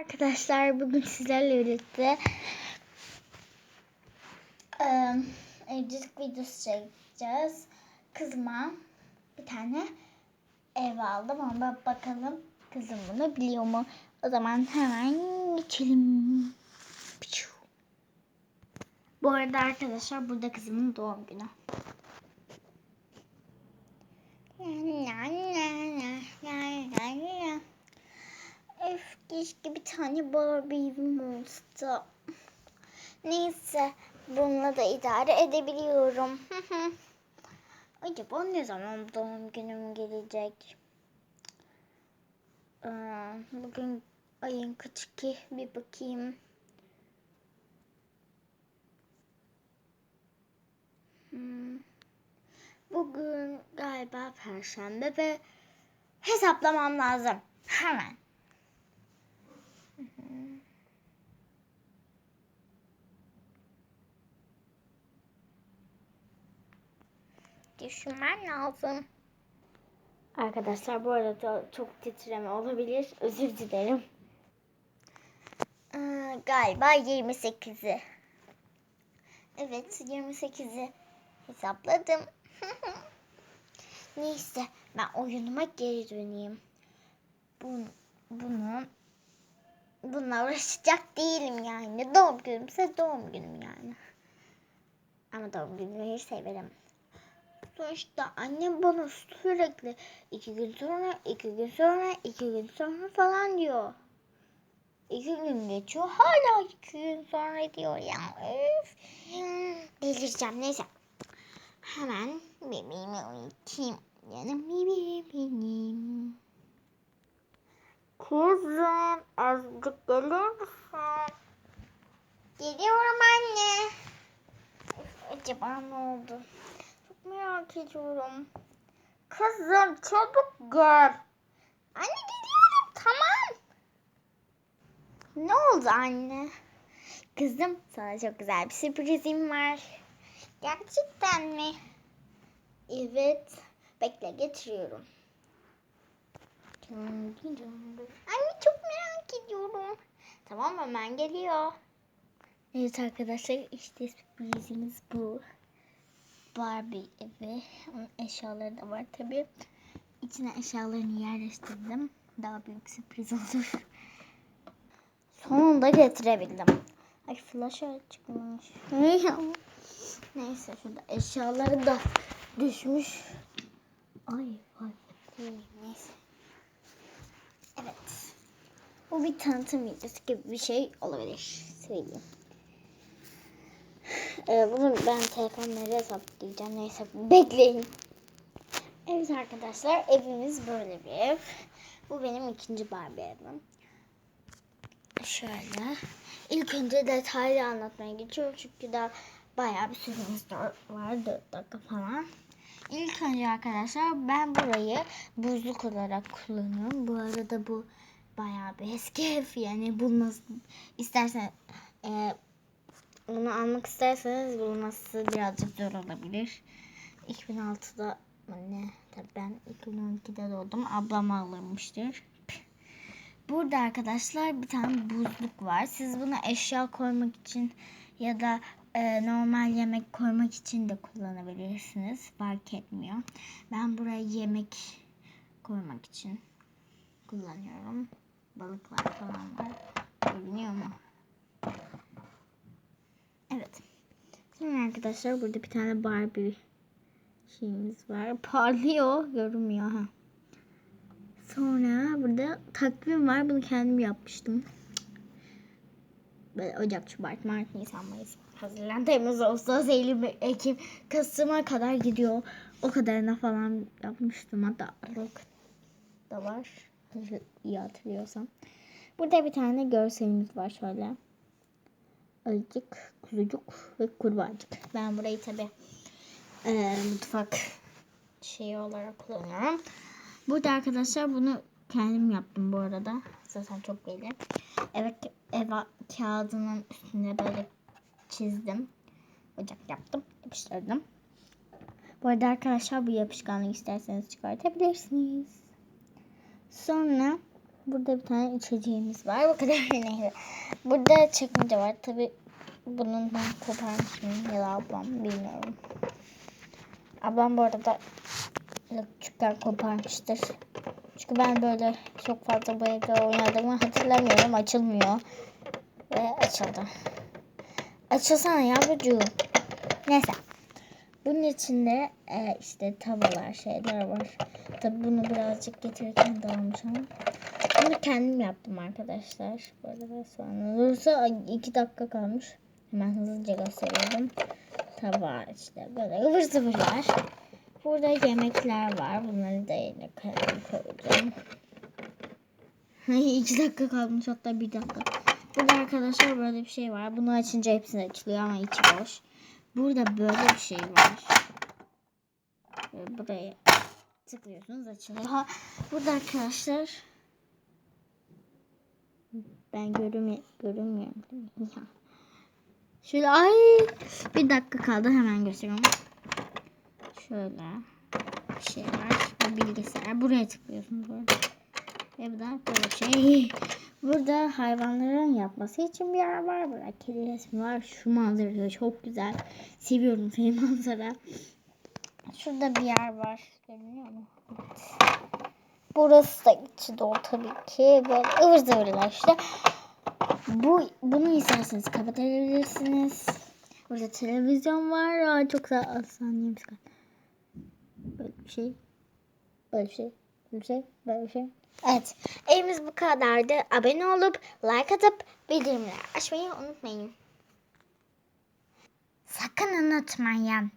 Arkadaşlar bugün sizlerle birlikte eee, evcilik videosu çekeceğiz. Kızıma bir tane ev aldım ama bakalım kızım bunu biliyor mu? O zaman hemen geçelim. Bu arada arkadaşlar burada kızımın doğum günü. Öf keşke bir tane Barbie'm olsa. Neyse bununla da idare edebiliyorum. Acaba ne zaman doğum günüm gelecek? Aa, bugün ayın kaç ki bir bakayım. Hmm. Bugün galiba perşembe ve hesaplamam lazım. Hemen. Düşünmem lazım. Arkadaşlar bu arada çok titreme olabilir. Özür dilerim. Ee, galiba 28'i. Evet 28'i hesapladım. Neyse ben oyunuma geri döneyim. Bun, bunu bununla uğraşacak değilim yani. Doğum günümse doğum günüm yani. Ama doğum günümü hiç severim. Sonuçta annem bana sürekli iki gün sonra, iki gün sonra, iki gün sonra falan diyor. İki gün geçiyor hala iki gün sonra diyor ya. Öf. Delireceğim neyse. Hemen bebeğimi uyutayım. Canım bebeğim. Kuzum azıcık gelir misin? Geliyorum anne. Acaba ne oldu? Merak ediyorum. Kızım çabuk gel. Anne geliyorum tamam. Ne oldu anne? Kızım sana çok güzel bir sürprizim var. Gerçekten mi? Evet. Bekle getiriyorum. Anne çok merak ediyorum. Tamam hemen geliyor. Evet arkadaşlar işte sürprizimiz bu. Barbie evi. Onun eşyaları da var tabi. İçine eşyalarını yerleştirdim. Daha büyük sürpriz olur. Sonunda getirebildim. Ay flash çıkmış. Neyse şurada eşyaları da düşmüş. Ay ay. Neyse. Evet. Bu bir tanıtım videosu gibi bir şey olabilir. Söyleyeyim. Ee, bunu ben telefonlara hesaplayacağım. Neyse bekleyin. Evet arkadaşlar evimiz böyle bir ev. Bu benim ikinci Barbie evim. Şöyle. İlk önce detaylı anlatmaya geçiyorum. Çünkü daha bayağı bir süremiz var. 4 dakika falan. İlk önce arkadaşlar ben burayı buzluk olarak kullanıyorum. Bu arada bu bayağı bir eski ev. Yani bulması istersen e, bunu almak isterseniz bulması birazcık zor olabilir. 2006'da ne? Ben 2012'de doğdum. Ablam alırmıştır. Burada arkadaşlar bir tane buzluk var. Siz bunu eşya koymak için ya da e, normal yemek koymak için de kullanabilirsiniz. Fark etmiyor. Ben buraya yemek koymak için kullanıyorum. Balıklar falan var. Görünüyor mu? Evet. Şimdi arkadaşlar burada bir tane Barbie şeyimiz var. Parlıyor. Görünmüyor ha. Sonra burada takvim var. Bunu kendim yapmıştım. Böyle Ocak, Şubat, Mart, Nisan, Mayıs, Haziran, Temmuz, Ağustos, Eylül, Ekim, Kasım'a kadar gidiyor. O kadarına falan yapmıştım. Hatta Aralık da var. İyi hatırlıyorsam. Burada bir tane görselimiz var şöyle. Ayıcık, kuzucuk ve kurbağacık. Ben burayı tabi e, mutfak şeyi olarak kullanıyorum. Burada arkadaşlar bunu kendim yaptım bu arada. Zaten çok belli. Evet eva kağıdının üstüne böyle çizdim. Ocak yaptım. Yapıştırdım. Bu arada arkadaşlar bu yapışkanlığı isterseniz çıkartabilirsiniz. Sonra Burada bir tane içeceğimiz var. Bu kadar neyse. Burada çekmece var. Tabi bunun ben koparmışım ya da ablam bilmiyorum. Ablam bu arada küçükken koparmıştır. Çünkü ben böyle çok fazla bu evde oynadığımı hatırlamıyorum. Açılmıyor. Ve açıldı. Açılsana yavrucuğum. Neyse. Bunun içinde e, işte tavalar şeyler var. Tabi bunu birazcık getirirken dağılmış ama. Bunu kendim yaptım arkadaşlar. Böyle biraz sonra. Dursa iki dakika kalmış. Hemen hızlıca gösteriyorum. Tava işte böyle ıvır zıvırlar. Burada yemekler var. Bunları da yine koyacağım. iki dakika kalmış hatta bir dakika. Burada arkadaşlar böyle bir şey var. Bunu açınca hepsini açılıyor ama içi boş. Burada böyle bir şey var. Böyle buraya tıklıyorsunuz açılıyor. Ha, burada arkadaşlar ben görüm görünmüyorum. değil. Şöyle ay bir dakika kaldı hemen gösteriyorum. Şöyle bir şey var. Bu bilgisayar. Buraya tıklıyorsunuz böyle. Ve bu da böyle şey. Burada hayvanların yapması için bir yer var. Burada kedi resmi var. Şu manzara da çok güzel. Seviyorum seni manzara. Şurada bir yer var. Görünüyor mu? Evet. Burası da içi dolu tabii ki. Böyle ıvır zıvırlar işte. Bu, bunu isterseniz kapatabilirsiniz. Burada televizyon var. Aa, çok. Az saniyemiz kaldı. Böyle bir şey. Böyle bir şey. Bir şey. Böyle bir şey. Evet. Evimiz bu kadardı. Abone olup like atıp bildirimleri açmayı unutmayın. Sakın unutmayın.